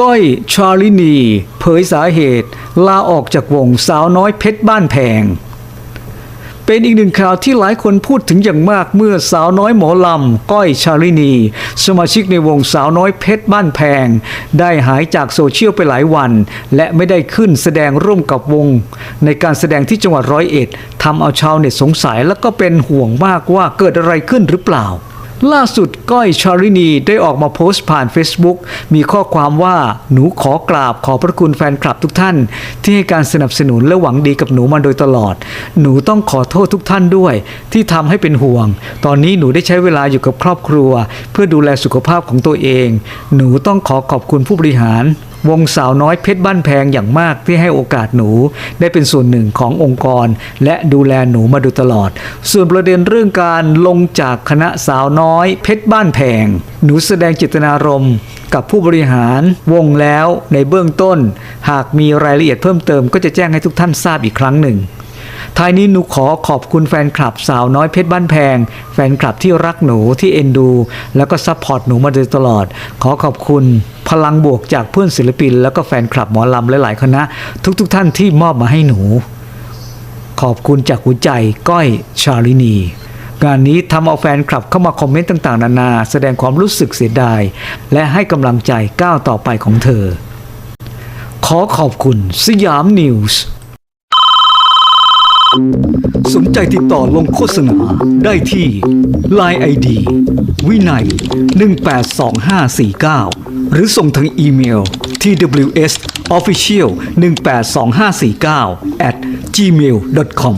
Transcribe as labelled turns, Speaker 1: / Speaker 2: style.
Speaker 1: ก้อยชาลินี เผยสาเหตุลาออกจากวงสาวน้อยเพชรบ้านแพง เป็นอีกหนึ่งข่าวที่หลายคนพูดถึงอย่างมากเมื่อสาวน้อยหมอลำ ก้อยชาลินี สมาชิกในวงสาวน้อยเพชรบ้านแพง ได้หายจากโซเชียลไปหลายวัน และไม่ได้ขึ้นแสดงร่วมกับวง ในการแสดงที่จังหวัดร้อยเอ็ดทำเอาชาวเน็ตสงสัยและก็เป็นห่วงมากว่าเกิดอะไรขึ้นหรือเปล่า ล่าสุดก้อยชารินีได้ออกมาโพสต์ผ่าน Facebook มีข้อความว่าหนูขอกราบขอพระคุณแฟนคลับทุกท่าน ที่ให้การสนับสนุนและหวังดีกับหนูมาโดยตลอด หนูต้องขอโทษทุกท่านด้วย ที่ทำให้เป็นห่วง ตอนนี้หนูได้ใช้เวลาอยู่กับครอบครัว เพื่อดูแลสุขภาพของตัวเอง หนูต้องขอขอบคุณผู้บริหาร วงสาวน้อยเพชรบ้านแพงอย่างมากที่ให้โอกาสหนู ได้เป็นส่วนหนึ่งขององค์กร และดูแลหนูมาโดยตลอด ส่วนประเด็นเรื่องการลงจากคณะสาวน้อยเพชรบ้านแพง หนูแสดงจิตนารมณ์กับผู้บริหารวงแล้วในเบื้องต้น หากมีรายละเอียดเพิ่มเติมก็จะแจ้งให้ทุกท่านทราบอีกครั้งหนึ่ง ท้ายนี้หนูขอขอบคุณแฟนคลับสาวน้อยเพชรบ้านแพง แฟนคลับที่รักหนูที่เอ็นดู แล้วก็ซัพพอร์ตหนูมาโดยตลอด ขอขอบคุณพลังบวกจากเพื่อนศิลปิน แล้วก็แฟนคลับหมอลำหลายๆคณะ ทุกๆทท่านที่มอบมาให้หนู ขอบคุณจากหัวใจก้อยชาลินีงานนี้ทำเอาแฟนคลับเข้ามาคอมเมนต์ต่างๆ นานา แสดงความรู้สึกเสียดาย และให้กำลังใจก้าวต่อไปของเธอ ขอขอบคุณสยามนิวส์ สนใจติดต่อลงโฆษณาได้ที่ Line ID วินัย 182549 หรือส่งทางอีเมล tws official 182549 at gmail.com